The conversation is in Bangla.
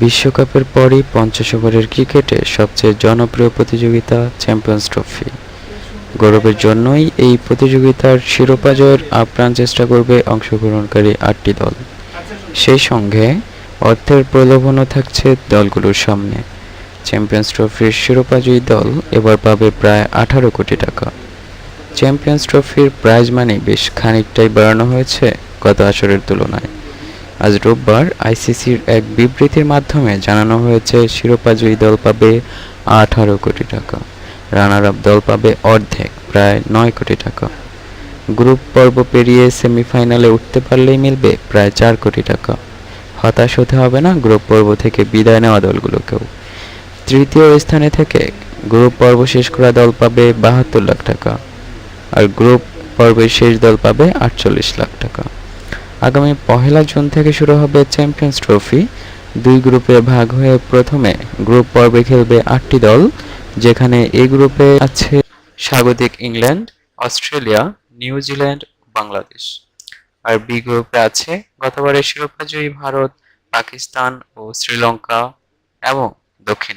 বিশ্বকাপের পরই পঞ্চাশ ওভারের ক্রিকেটে সবচেয়ে জনপ্রিয় প্রতিযোগিতা চ্যাম্পিয়ন্স ট্রফি। গৌরবের জন্যই এই প্রতিযোগিতার শিরোপা জয়ের আপ্রাণ চেষ্টা করবে অংশগ্রহণকারী আটটি দল। সেই সঙ্গে অর্থের প্রলোভনও থাকছে দলগুলোর সামনে। চ্যাম্পিয়ন্স ট্রফির শিরোপাজয়ী দল এবার পাবে প্রায় আঠারো কোটি টাকা। চ্যাম্পিয়ন্স ট্রফির প্রাইজ মানি বেশ খানিকটাই বাড়ানো হয়েছে গত আসরের তুলনায়। আজ রোববার আইসিসির এক বিবৃতির মাধ্যমে জানানো হয়েছে, শিরোপাজয়ী দল পাবে আঠারো কোটি টাকা। রানার আপ দল পাবে অর্ধেক, প্রায় নয় কোটি টাকা। গ্রুপ পর্ব পেরিয়ে সেমিফাইনালে উঠতে পারলেই মিলবে প্রায় চার কোটি টাকা। হতাশ হতে হবে না গ্রুপ পর্ব থেকে বিদায় নেওয়া দলগুলোকেও। তৃতীয় স্থানে থেকে গ্রুপ পর্ব শেষ করা দল পাবে বাহাত্তর লাখ টাকা। আর গ্রুপ পর্বের শেষ দল পাবে আটচল্লিশ লাখ টাকা। আগামী পহেলা জুন থেকে শুরু হবে চ্যাম্পিয়ন্স ট্রফি। দুই গ্রুপে ভাগ হয়ে প্রথমে গ্রুপ পর্বে খেলবে আটটি দল, যেখানে এই গ্রুপে আছে স্বাগতিক England, Australia New Zealand Bangladesh. আর বি গ্রুপে আছে গতবারের শিরোপাজয়ী ভারত, পাকিস্তান ও শ্রীলঙ্কা এবং দক্ষিণ